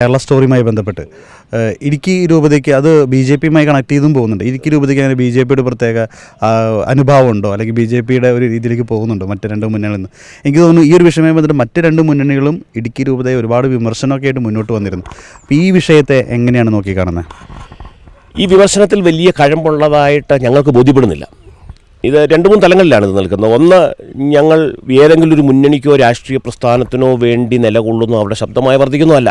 കേരള സ്റ്റോറിയുമായി ബന്ധപ്പെട്ട്. ഇടുക്കി രൂപതയ്ക്ക് അത് B J പിയുമായി കണക്ട് ചെയ്തും പോകുന്നുണ്ട്. ഇടുക്കി രൂപതയ്ക്ക് അങ്ങനെ ബി ജെ പിയുടെ പ്രത്യേക അനുഭാവമുണ്ടോ? അല്ലെങ്കിൽ ബി ജെ പിയുടെ ഒരു രീതിയിലേക്ക് പോകുന്നുണ്ടോ മറ്റ് രണ്ട് മുന്നണികളിൽ നിന്ന്? എനിക്ക് തോന്നുന്നു ഈ ഒരു വിഷയവുമായി ബന്ധപ്പെട്ട് മറ്റ് രണ്ട് മുന്നണികളും ഇടുക്കി രൂപതയെ ഒരുപാട് വിമർശനമൊക്കെ ആയിട്ട് മുന്നോട്ട് വന്നിരുന്നു. അപ്പോൾ ഈ വിഷയത്തെ എങ്ങനെയാണ് നോക്കി കാണുന്നത്? ഈ വിമർശനത്തിൽ വലിയ കഴമ്പുള്ളതായിട്ട് ഞങ്ങൾക്ക് ബോധ്യപ്പെടുന്നില്ല. ഇത് രണ്ട് മൂന്ന് തലങ്ങളിലാണ് ഇത് നിൽക്കുന്നത്. ഒന്ന് ഞങ്ങൾ ഏതെങ്കിലും ഒരു മുന്നണിക്കോ രാഷ്ട്രീയ പ്രസ്ഥാനത്തിനോ വേണ്ടി നിലകൊള്ളുന്നു അവിടെ ശബ്ദമായി വർദ്ധിക്കുന്നതല്ല.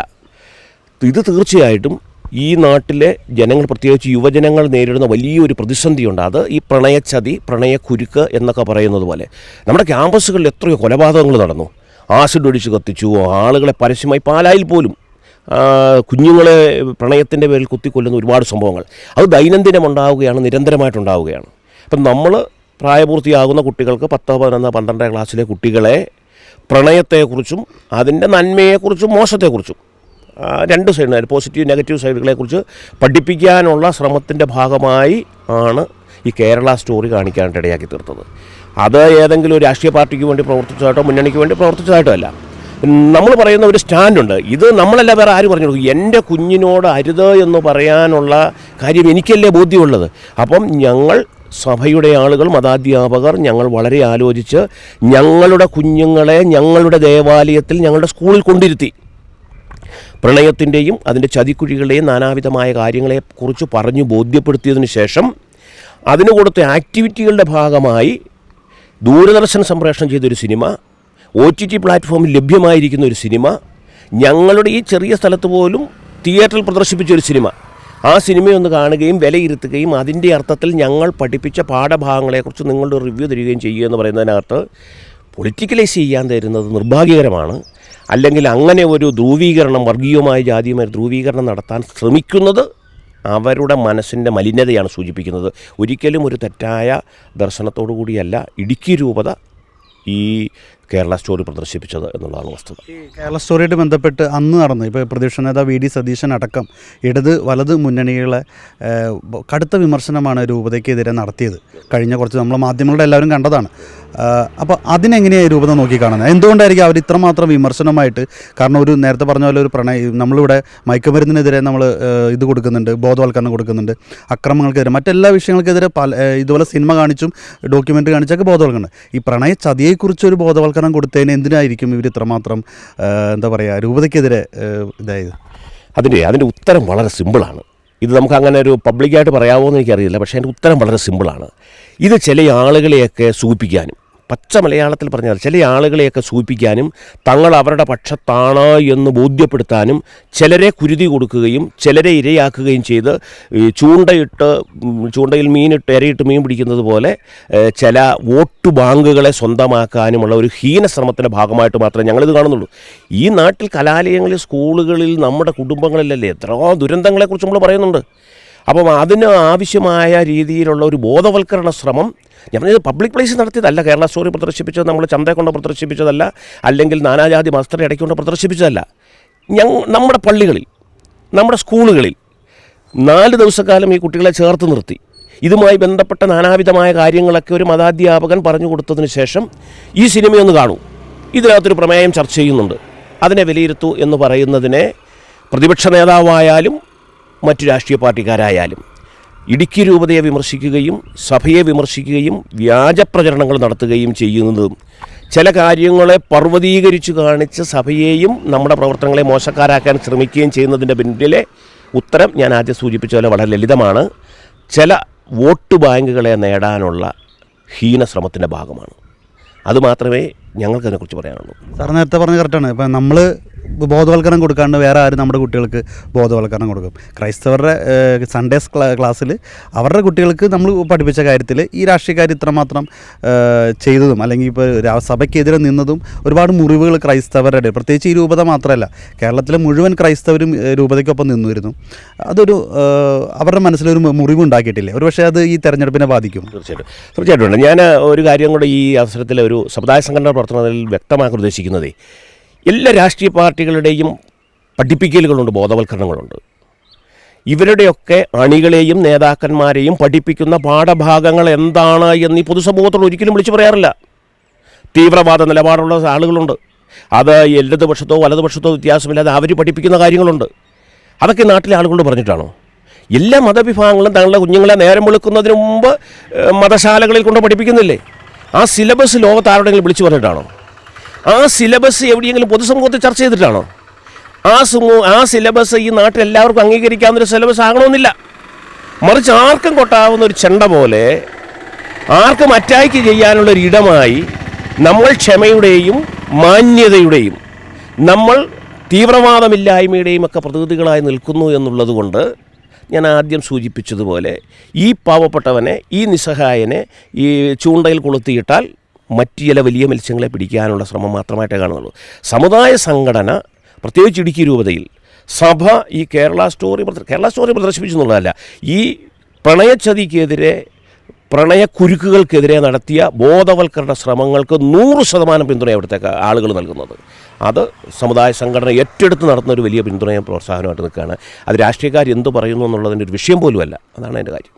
ഇത് തീർച്ചയായിട്ടും ഈ നാട്ടിലെ ജനങ്ങൾ പ്രത്യേകിച്ച് യുവജനങ്ങൾ നേരിടുന്ന വലിയൊരു പ്രതിസന്ധിയുണ്ട്. അത് ഈ പ്രണയച്ചതി പ്രണയക്കുരുക്ക് എന്നൊക്കെ പറയുന്നത് പോലെ. നമ്മുടെ ക്യാമ്പസുകളിൽ എത്രയോ കൊലപാതകങ്ങൾ നടന്നു. ആസിഡ് ഒഴിച്ച് കത്തിച്ചു ആളുകളെ പരസ്യമായി പാലായിൽ പോലും കുഞ്ഞുങ്ങളെ പ്രണയത്തിന്റെ പേരിൽ കുത്തിക്കൊല്ലുന്ന ഒരുപാട് സംഭവങ്ങൾ. അത് ദൈനംദിനം ഉണ്ടാവുകയാണ് നിരന്തരമായിട്ടുണ്ടാവുകയാണ്. അപ്പം നമ്മൾ പ്രായപൂർത്തിയാകുന്ന കുട്ടികൾക്ക് പത്തോ പതിനൊന്നോ പന്ത്രണ്ടാം ക്ലാസ്സിലെ കുട്ടികളെ പ്രണയത്തെക്കുറിച്ചും അതിന്റെ നന്മയെക്കുറിച്ചും മോശത്തെക്കുറിച്ചും രണ്ട് സൈഡിനായാലും പോസിറ്റീവ് നെഗറ്റീവ് സൈഡുകളെക്കുറിച്ച് പഠിപ്പിക്കാനുള്ള ശ്രമത്തിന്റെ ഭാഗമായി ആണ് ഈ കേരള സ്റ്റോറി കാണിക്കാനായിട്ട് ഇടയാക്കി തീർത്തത്. അത് ഏതെങ്കിലും ഒരു രാഷ്ട്രീയ പാർട്ടിക്ക് വേണ്ടി പ്രവർത്തിച്ചതായിട്ടോ മുന്നണിക്ക് വേണ്ടി പ്രവർത്തിച്ചതായിട്ടോ അല്ല. നമ്മൾ പറയുന്ന ഒരു സ്റ്റാൻഡുണ്ട് ഇത് നമ്മളല്ല വേറെ ആര് പറഞ്ഞു കൊടുക്കും? എന്റെ കുഞ്ഞിനോട് അരുത് എന്ന് പറയാനുള്ള കാര്യം എനിക്കല്ലേ ബോധ്യമുള്ളത്. അപ്പം ഞങ്ങൾ സഭയുടെ ആളുകൾ മതാധ്യാപകർ ഞങ്ങൾ വളരെ ആലോചിച്ച് ഞങ്ങളുടെ കുഞ്ഞുങ്ങളെ ഞങ്ങളുടെ ദേവാലയത്തിൽ ഞങ്ങളുടെ സ്കൂളിൽ കൊണ്ടിരുത്തി. പ്രണയത്തിന്റെയും അതിന്റെ ചതിക്കുഴികളുടെയും നാനാവിധമായ കാര്യങ്ങളെ കുറിച്ച് പറഞ്ഞു ബോധ്യപ്പെടുത്തിയതിന് ശേഷം അതിന് കൊടുത്ത ആക്ടിവിറ്റികളുടെ ഭാഗമായി ദൂരദർശൻ സംപ്രേഷണം ചെയ്തൊരു സിനിമ ഒ ടി ടി പ്ലാറ്റ്ഫോമിൽ ലഭ്യമായിരിക്കുന്ന ഒരു സിനിമ ഞങ്ങളുടെ ഈ ചെറിയ സ്ഥലത്ത് പോലും തിയേറ്ററിൽ പ്രദർശിപ്പിച്ച ഒരു സിനിമ. ആ സിനിമയൊന്ന് കാണുകയും വിലയിരുത്തുകയും അതിന്റെ അർത്ഥത്തിൽ ഞങ്ങൾ പഠിപ്പിച്ച പാഠഭാഗങ്ങളെക്കുറിച്ച് നിങ്ങളുടെ റിവ്യൂ തരികയും ചെയ്യുക എന്ന് പറയുന്നതിനകത്ത് പൊളിറ്റിക്കലൈസ് ചെയ്യാൻ തരുന്നത് നിർഭാഗ്യകരമാണ്. അല്ലെങ്കിൽ അങ്ങനെ ഒരു ധ്രുവീകരണം വർഗീയമായ ജാതിയുമായി ധ്രുവീകരണം നടത്താൻ ശ്രമിക്കുന്നത് അവരുടെ മനസ്സിന്റെ മലിനതയാണ് സൂചിപ്പിക്കുന്നത്. ഒരിക്കലും ഒരു തെറ്റായ ദർശനത്തോടു കൂടിയല്ല ഇടുക്കി രൂപത ഈ കേരള സ്റ്റോറി പ്രദർശിപ്പിച്ചത് എന്നുള്ളതാണ് വസ്തുത. കേരള സ്റ്റോറിയായിട്ട് ബന്ധപ്പെട്ട് അന്ന് നടന്നു ഇപ്പോൾ പ്രതിപക്ഷ നേതാവ് വി ഡി സതീശൻ അടക്കം ഇടത് വലത് മുന്നണികളെ കടുത്ത വിമർശനമാണ് രൂപതയ്ക്കെതിരെ നടത്തിയത്. കഴിഞ്ഞ കുറച്ച് നമ്മൾ മാധ്യമങ്ങളുടെ എല്ലാവരും കണ്ടതാണ്. അപ്പോൾ അതിനെങ്ങനെയാണ് രൂപത നോക്കിക്കാണുന്നത്? എന്തുകൊണ്ടായിരിക്കും അവർ ഇത്രമാത്രം വിമർശനമായിട്ട് കാരണം ഒരു നേരത്തെ പറഞ്ഞ പോലെ ഒരു പ്രണയ നമ്മളിവിടെ മയക്കുമരുന്നിനെതിരെ നമ്മൾ ഇത് കൊടുക്കുന്നുണ്ട് ബോധവൽക്കരണം കൊടുക്കുന്നുണ്ട് അക്രമങ്ങൾക്കെതിരെ മറ്റെല്ലാ വിഷയങ്ങൾക്കെതിരെ പല ഇതുപോലെ സിനിമ കാണിച്ചും ഡോക്യുമെന്ററി കാണിച്ചൊക്കെ ബോധവൽക്കരണം. ഈ പ്രണയ ചതിയെക്കുറിച്ചൊരു ബോധവൽക്കരണം കൊടുത്തതിന് എന്തിനായിരിക്കും ഇവർ ഇത്രമാത്രം എന്താ പറയുക രൂപതയ്ക്കെതിരെ ഇതായത്? അതിന്റെ അതിന്റെ ഉത്തരം വളരെ സിമ്പിളാണ്. ഇത് നമുക്ക് അങ്ങനെ ഒരു പബ്ലിക്കായിട്ട് പറയാമോ എന്ന് എനിക്കറിയില്ല പക്ഷേ അതിന്റെ ഉത്തരം വളരെ സിമ്പിളാണ്. ഇത് ചില ആളുകളെയൊക്കെ സൂചിപ്പിക്കാനും പച്ച മലയാളത്തിൽ പറഞ്ഞാൽ ചില ആളുകളെയൊക്കെ സൂചിപ്പിക്കാനും തങ്ങൾ അവരുടെ പക്ഷത്താണ് എന്ന് ബോധ്യപ്പെടുത്താനും ചിലരെ കുരുതി കൊടുക്കുകയും ചിലരെ ഇരയാക്കുകയും ചെയ്ത് ചൂണ്ടയിട്ട് ചൂണ്ടയിൽ മീനിട്ട് ഇരയിട്ട് മീൻ പിടിക്കുന്നത് പോലെ ചില വോട്ട് ബാങ്കുകളെ സ്വന്തമാക്കാനുമുള്ള ഒരു ഹീന ശ്രമത്തിന്റെ ഭാഗമായിട്ട് മാത്രമേ ഞങ്ങളിത് കാണുന്നുള്ളൂ. ഈ നാട്ടിൽ കലാലയങ്ങളിൽ സ്കൂളുകളിൽ നമ്മുടെ കുടുംബങ്ങളിലല്ലേ എത്രയോ ദുരന്തങ്ങളെക്കുറിച്ച് നമ്മൾ പറയുന്നുണ്ട്. അപ്പം അതിന് ആവശ്യമായ രീതിയിലുള്ള ഒരു ബോധവൽക്കരണ ശ്രമം ഞാൻ പറഞ്ഞത് പബ്ലിക് പ്ലേസ് നടത്തിയതല്ല. കേരള സ്റ്റോറി പ്രദർശിപ്പിച്ചത് നമ്മൾ ചന്തയെ കൊണ്ട് പ്രദർശിപ്പിച്ചതല്ല. അല്ലെങ്കിൽ നാനാജാതി മസ്തരെ ഇടയ്ക്കൊണ്ട് പ്രദർശിപ്പിച്ചതല്ല. ഞങ്ങൾ നമ്മുടെ പള്ളികളിൽ നമ്മുടെ സ്കൂളുകളിൽ നാല് ദിവസക്കാലം ഈ കുട്ടികളെ ചേർത്ത് നിർത്തി. ഇതുമായി ബന്ധപ്പെട്ട നാനാവിധമായ കാര്യങ്ങളൊക്കെ ഒരു മതാധ്യാപകൻ പറഞ്ഞു കൊടുത്തതിന് ശേഷം ഈ സിനിമയൊന്ന് കാണൂ. ഇതിനകത്തൊരു പ്രമേയം ചർച്ച ചെയ്യുന്നുണ്ട്. അതിനെ വിലയിരുത്തൂ എന്ന് പറയുന്നതിനെ പ്രതിപക്ഷ നേതാവായാലും മറ്റു രാഷ്ട്രീയ പാർട്ടിക്കാരായാലും. ഇടുക്കി രൂപതയെ വിമർശിക്കുകയും സഭയെ വിമർശിക്കുകയും വ്യാജ പ്രചരണങ്ങൾ നടത്തുകയും ചെയ്യുന്നതും ചില കാര്യങ്ങളെ പർവതീകരിച്ചു കാണിച്ച് സഭയെയും നമ്മുടെ പ്രവർത്തനങ്ങളെ മോശക്കാരാക്കാൻ ശ്രമിക്കുകയും ചെയ്യുന്നതിന്റെ പിന്നിലെ ഉത്തരം ഞാൻ ആദ്യം സൂചിപ്പിച്ച പോലെ വളരെ ലളിതമാണ്. ചില വോട്ട് ബാങ്കുകളെ നേടാനുള്ള ഹീന ശ്രമത്തിന്റെ ഭാഗമാണ്. അതുമാത്രമേ ഞങ്ങൾക്കതിനെക്കുറിച്ച് പറയാനുള്ളൂ. സാർ നേരത്തെ പറഞ്ഞ കറക്റ്റാണ്. ഇപ്പം നമ്മൾ ബോധവൽക്കരണം കൊടുക്കാണ്ട് വേറെ ആരും നമ്മുടെ കുട്ടികൾക്ക് ബോധവൽക്കരണം കൊടുക്കും. ക്രൈസ്തവരുടെ സൺഡേ സൺഡേസ് ക്ലാസ്സിൽ അവരുടെ കുട്ടികൾക്ക് നമ്മൾ പഠിപ്പിച്ച കാര്യത്തിൽ ഈ രാഷ്ട്രീയക്കാർ ഇത്രമാത്രം ചെയ്തതും അല്ലെങ്കിൽ ഇപ്പോൾ സഭയ്ക്കെതിരെ നിന്നതും ഒരുപാട് മുറിവുകൾ ക്രൈസ്തവരുടെ പ്രത്യേകിച്ച് ഈ രൂപത മാത്രമല്ല കേരളത്തിലെ മുഴുവൻ ക്രൈസ്തവരും രൂപതയ്ക്കൊപ്പം നിന്നുവരുന്നു അതൊരു അവരുടെ മനസ്സിലൊരു മുറിവുണ്ടാക്കിയിട്ടില്ലേ? ഒരു പക്ഷേ അത് ഈ തെരഞ്ഞെടുപ്പിനെ ബാധിക്കും. തീർച്ചയായിട്ടും. തീർച്ചയായിട്ടും. ഞാൻ ഒരു കാര്യം കൂടെ ഈ അവസരത്തിൽ ഒരു സമുദായ സംഘടന പ്രവർത്തനത്തിൽ വ്യക്തമാക്കാൻ ഉദ്ദേശിക്കുന്നതേ എല്ലാ രാഷ്ട്രീയ പാർട്ടികളുടെയും പഠിപ്പിക്കലുകളുണ്ട് ബോധവൽക്കരണങ്ങളുണ്ട്. ഇവരുടെയൊക്കെ അണികളെയും നേതാക്കന്മാരെയും പഠിപ്പിക്കുന്ന പാഠഭാഗങ്ങൾ എന്താണ് എന്ന് ഈ പൊതുസമൂഹത്തോട് ഒരിക്കലും വിളിച്ചു പറയാറില്ല. തീവ്രവാദ നിലപാടുള്ള ആളുകളുണ്ട്. അത് ഇടതുപക്ഷത്തോ വലതുപക്ഷത്തോ വ്യത്യാസമില്ലാതെ അവർ പഠിപ്പിക്കുന്ന കാര്യങ്ങളുണ്ട്. അതൊക്കെ നാട്ടിലെ ആളുകളോട് പറഞ്ഞിട്ടാണോ. എല്ലാ മതവിഭാഗങ്ങളും തങ്ങളുടെ കുഞ്ഞുങ്ങളെ നേരം വെളുക്കുന്നതിന് മുമ്പ് മതശാലകളിൽ കൊണ്ട് പഠിപ്പിക്കുന്നില്ലേ? ആ സിലബസ് ലോകത്താരോടെങ്കിലും വിളിച്ചു പറഞ്ഞിട്ടാണോ? ആ സിലബസ് എവിടെയെങ്കിലും പൊതുസമൂഹത്തിൽ ചർച്ച ചെയ്തിട്ടാണോ? ആ സമൂഹ ആ സിലബസ് ഈ നാട്ടിൽ എല്ലാവർക്കും അംഗീകരിക്കാവുന്നൊരു സിലബസ് ആകണമെന്നില്ല. മറിച്ച് ആർക്കും കൊട്ടാവുന്ന ഒരു ചെണ്ട പോലെ ആർക്കും അറ്റാക്ക് ചെയ്യാനുള്ള ഒരു ഇടമായി നമ്മൾ ക്ഷമയുടെയും മാന്യതയുടെയും നമ്മൾ തീവ്രവാദമില്ലായ്മയുടെയും ഒക്കെ പ്രതിനിധികളായി നിൽക്കുന്നു എന്നുള്ളതുകൊണ്ട് ഞാൻ ആദ്യം സൂചിപ്പിച്ചതുപോലെ ഈ പാവപ്പെട്ടവനെ ഈ നിസ്സഹായനെ ഈ ചൂണ്ടയിൽ കൊളുത്തിയിട്ടാൽ മറ്റു ചില വലിയ മത്സ്യങ്ങളെ പിടിക്കാനുള്ള ശ്രമം മാത്രമായിട്ടേ കാണുന്നുള്ളൂ. സമുദായ സംഘടന പ്രത്യേകിച്ച് ഇടുക്കി രൂപതയിൽ സഭ ഈ കേരള സ്റ്റോറി കേരള സ്റ്റോറി പ്രദർശിപ്പിച്ചു എന്നുള്ളതല്ല ഈ പ്രണയച്ചതിക്കെതിരെ പ്രണയക്കുരുക്കുകൾക്കെതിരെ നടത്തിയ ബോധവൽക്കരണ ശ്രമങ്ങൾക്ക് നൂറ് ശതമാനം പിന്തുണ അവിടുത്തെ ആളുകൾ നൽകുന്നത്. അത് സമുദായ സംഘടന ഏറ്റെടുത്ത് നടത്തുന്ന ഒരു വലിയ പിന്തുണയും പ്രോത്സാഹനമായിട്ട് നിൽക്കുകയാണ്. അത് രാഷ്ട്രീയക്കാർ എന്ത് പറയുന്നു എന്നുള്ളതിന്റെ ഒരു വിഷയം പോലുമല്ല. അതാണ് എന്റെ കാര്യം.